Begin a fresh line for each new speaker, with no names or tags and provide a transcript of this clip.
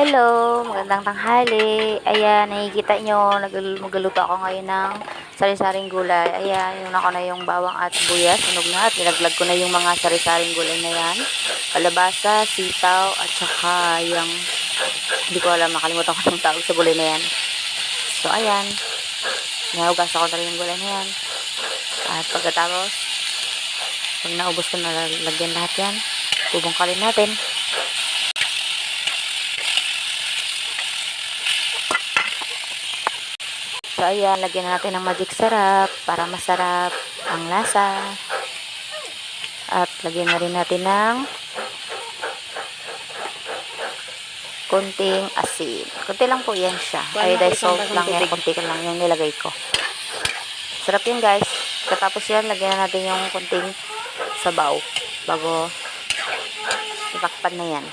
Hello, magandang tanghali. Ayan, nakikita nyo, nag- magluto ako ngayon ng sari-saring gulay. Ayan, yun ako na yung bawang at buyas, sunog na at nilaglag ko na yung mga sari-saring gulay na yan. Kalabasa, sitaw, at saka yung, hindi ko alam, makalimutan ko ng tawag sa gulay na yan. So, ayan, nahugas ako na rin yung gulay na yan. At pagkatapos, pag naubos ko na lagyan lahat yan, bubungkalin natin. So, ayan, lagyan na natin ng magic sarap para masarap ang lasa. At lagyan na rin natin ng konting asin. Konti lang po yan siya. Iodized salt lang yan. Konti lang yung nilagay ko. Sarap yun guys. Katapos yan, lagyan na natin yung konting sabaw bago itakpan na yan.